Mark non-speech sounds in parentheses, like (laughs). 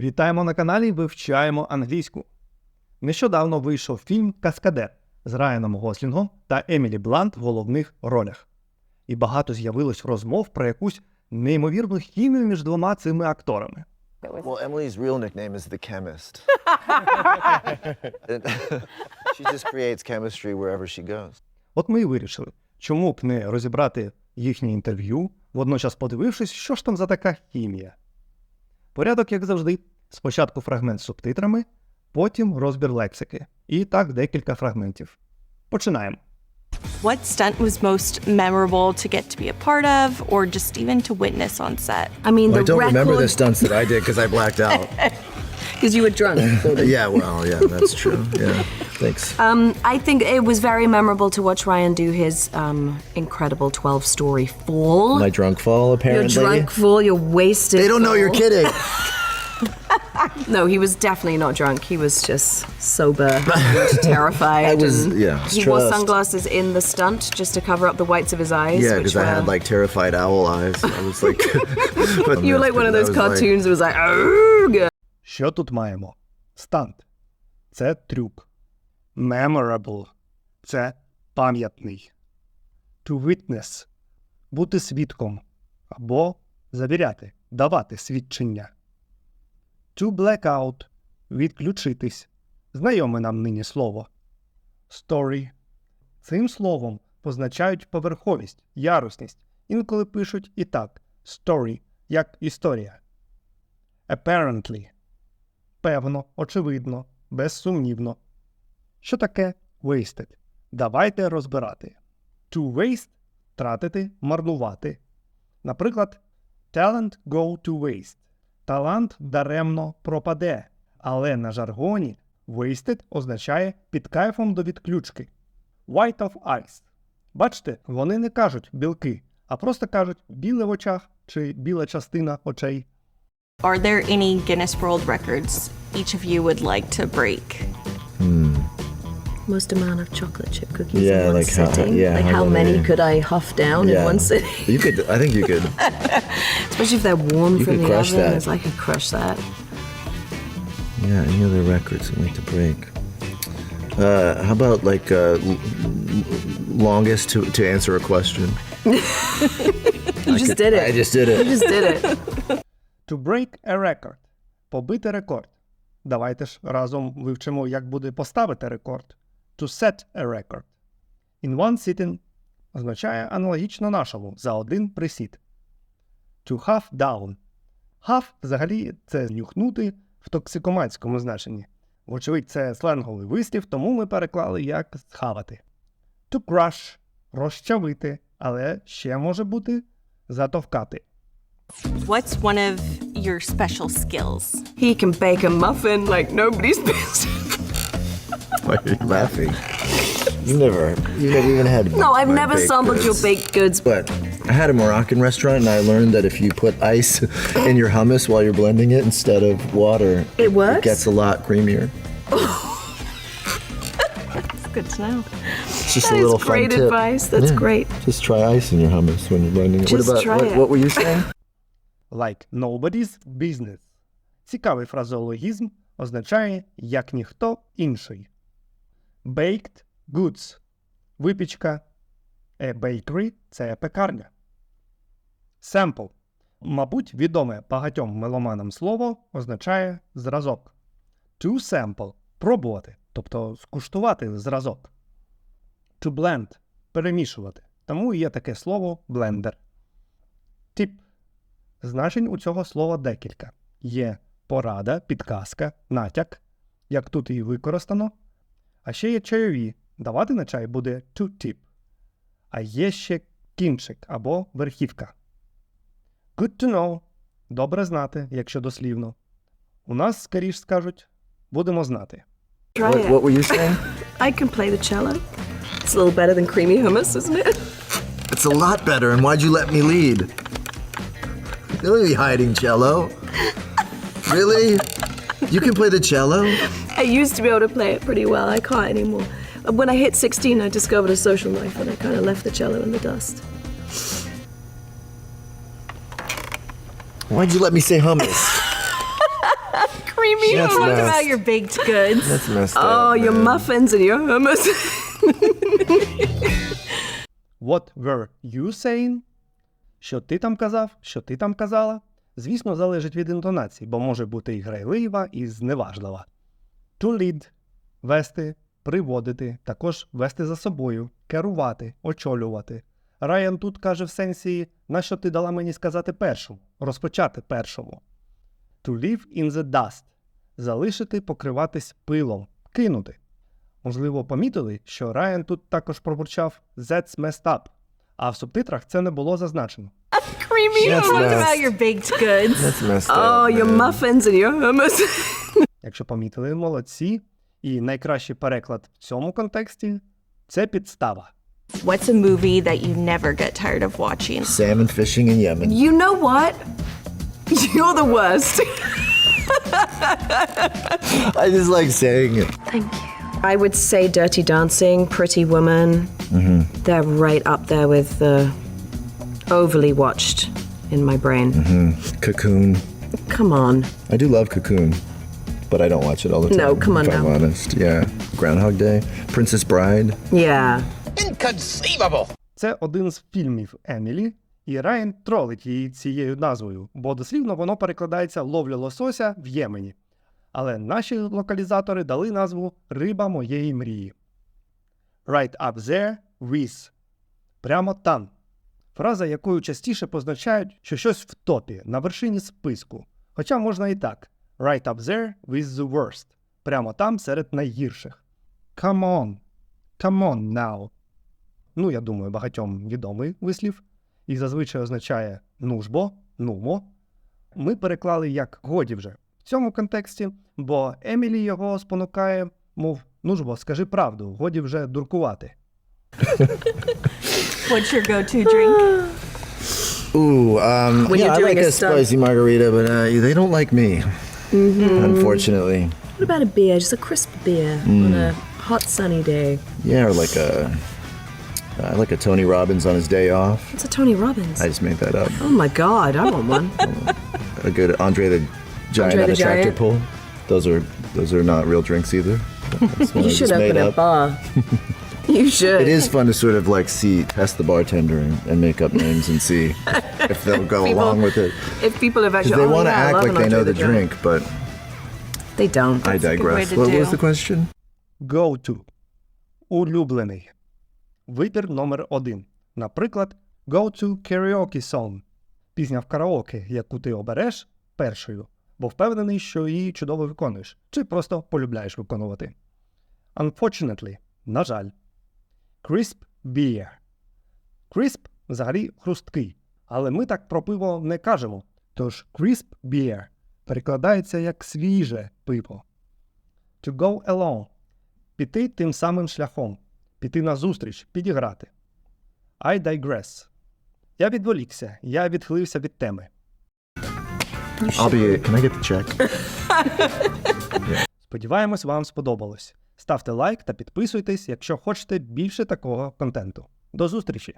Вітаємо на каналі Вивчаємо англійську. Нещодавно вийшов фільм Каскадер з Райаном Гослінгом та Емілі Блант в головних ролях. І багато з'явилось розмов про якусь неймовірну хімію між двома цими акторами. Well, Emily's real nickname is the chemist. (laughs) (laughs) She just creates chemistry wherever she goes. От ми і вирішили, чому б не розібрати їхнє інтерв'ю, водночас подивившись, що ж там за така хімія. Порядок, як завжди, спочатку фрагмент з субтитрами, потім розбір лексики. І так декілька фрагментів. Починаємо. What stunt was most memorable to get to be a part of or just even to witness on set? I mean, I the don't record remember the stunts that I did because I blacked out. (laughs) because you were drunk. (laughs) yeah, well, yeah, that's true. Yeah, thanks. um, I think it was very memorable to watch Ryan do his um, incredible twelve-story fall. My drunk fall, you're apparently. drunk fall. You're wasted. They don't know you're fall. kidding. (laughs) No, he was definitely not drunk. He was just sober, (laughs) and terrified. I was- and yeah, He wore stressed. sunglasses in the stunt just to cover up the whites of his eyes. Yeah, which because I had were- like terrified owl eyes. I was like, (laughs) (laughs) You were like one of those I was like- cartoons. It was like, oh, Що тут маємо? Стант. Це трюк. Memorable. Це пам'ятний. To witness. Бути свідком. Або завіряти, давати свідчення. To black out. Відключитись. Знайоме нам нині слово. Story. Цим словом позначають поверховість, ярусність. Інколи пишуть і так: story, як історія. Apparently. Певно, очевидно, безсумнівно. Що таке wasted? Давайте розбирати. To waste тратити, марнувати. Наприклад, talent go to waste. Талант даремно пропаде. Але на жаргоні wasted означає під кайфом до відключки. White of ice. Бачите, вони не кажуть білки, а просто кажуть біле в очах чи біла частина очей. Are there any Guinness World Records each of you would like to break? most amount of chocolate chip cookies Yeah, in one like how- sitting. yeah, like how how many many- could I huff down in one sitting? You could. I think you could. (laughs) Especially if they're warm You from could the crush oven. that. It's like I crush that. Yeah, any other records I'd like to break? Uh, how about like uh, l- l- longest to, to answer a question? (laughs) You just did it. I just did you it. just did it. (laughs) To break a record. Побити рекорд. Давайте ж разом вивчимо, як буде поставити рекорд. To set a record. In one sitting означає аналогічно нашому за один присід. To half down. Half взагалі це нюхнути в токсикоманському значенні. Вочевидь, це сленговий вислів, тому ми переклали як схавати. To crush розчавити, але ще може бути затовкати. What's one of your special skills? He can bake a muffin like nobody's (laughs) business. Why are you laughing? You never, you never even had. No, I've my never baked sampled your goods. baked goods. But I had a Moroccan restaurant, and I learned that if you put ice (laughs) in your hummus while you're blending it instead of water, It works? It gets a lot creamier. It's good to know. It's just That a is little fun great tip. advice. That's Yeah. great. Just try ice in your hummus when you're blending it. Just what about try what, it. what were you saying? (laughs) like nobody's business. Цікавий фразеологізм означає як ніхто інший. Baked goods випічка. A bakery це пекарня. Sample. Мабуть, відоме багатьом меломанам слово означає зразок. To sample пробувати, тобто скуштувати зразок. To blend перемішувати. Тому є таке слово блендер. Тип. Значень у цього слова декілька. Є порада, підказка, натяк, як тут і використано. А ще є чайові. Давати на чай буде to tip. А є ще кінчик або верхівка. Good to know. Добре знати, якщо дослівно. У нас, скоріш скажуть, будемо знати. What, what were you saying? I can play the cello. It's a little better than creamy hummus, isn't it? It's a lot better. And why'd you let me lead? Be hiding cello. Really? You can play the cello? I used to be able to play it pretty well. I can't anymore. Uh, When I hit 16, I discovered a social life and I kind of left the cello in the dust. Why'd you let me say hummus? (laughs) creamy. That's what nice. about your baked goods? That's messed Oh, up. your man. muffins and your hummus. (laughs) What were you saying? Що ти там казав? Що ти там казала? Звісно, залежить від інтонації, бо може бути і грайлива, і зневажлива. To lead – вести, приводити, також вести за собою, керувати, очолювати. Райан тут каже в сенсі, на що ти дала мені сказати першому, розпочати першому. To leave in the dust – залишити, покриватись пилом, кинути. Можливо, помітили, що Райан тут також пробурчав «That's messed up», а в субтитрах це не було зазначено. Creamy. That's what nice. about your baked goods? That's messed oh, up. your man. muffins and your hummus. (laughs) Якщо помітили, молодці. І найкращий переклад в цьому контексті це підстава. What's a movie that you never get tired of watching? Salmon fishing in Yemen. you know what? (laughs) You're the worst. (laughs) I just like saying it. I would say Dirty Dancing, Pretty Woman. They're right up there with the overly watched in my brain. Cocoon. Come on. I do love Cocoon, But I don't watch it all the time. No, come on if I'm now. honest. Yeah. Groundhog Day. Princess Bride. Yeah. Це один з фільмів Емілі, і Райан тролить її цією назвою, бо дослівно воно перекладається ловля лосося в Ємені. Але наші локалізатори дали назву Риба моєї мрії. Right up there with. Прямо там. Фраза, якою частіше позначають, що щось в топі, на вершині списку. Хоча можна і так: Right up there with the worst. Прямо там серед найгірших. Come on. Come on now. Ну, я думаю, багатьом відомий вислів, і зазвичай означає ну ж бо, нумо. Ми переклали як годі вже в цьому контексті, бо Емілі його спонукає, мов, ну ж бо, скажи правду, годі вже дуркувати. What's your go-to drink? Ooh, um, yeah, I like a a, spicy margarita, but uh, they don't like me. Mm-hmm. Unfortunately. What about a beer? Just a crisp beer mm. on a hot sunny day. Yeah, or like a, I like a Tony Robbins on his day off. It's a Tony Robbins. I just made that up. oh my god, I want one. (laughs) A good Andre the Giant Andre on the a tractor Giant. pull. Those are those are not real drinks either. That's (laughs) one I you should just open made a up. bar. (laughs) you should. It is fun to sort of like see, test the bartender and, and make up names and see if they'll go People- along with it. If people have actually, Because they oh, want to yeah, I act love like an they know the drink, but They don't. I That's a good way digress. to What was do. the question? Go to. Улюблений. Вибір номер один. Наприклад, Go to karaoke song. Пісня в караоке, яку ти обереш першою, бо впевнений, що її чудово виконуєш, чи просто полюбляєш виконувати. Unfortunately, на жаль. Crisp beer. Crisp взагалі хрусткий. Але ми так про пиво не кажемо. Тож crisp beer перекладається як свіже пиво. To go along піти тим самим шляхом, піти назустріч, підіграти. I digress. Я відволікся, я відхилився від теми. I'll be. Can I get the check? (laughs) Сподіваємось, вам сподобалось. Ставте лайк та підписуйтесь, якщо хочете більше такого контенту. До зустрічі!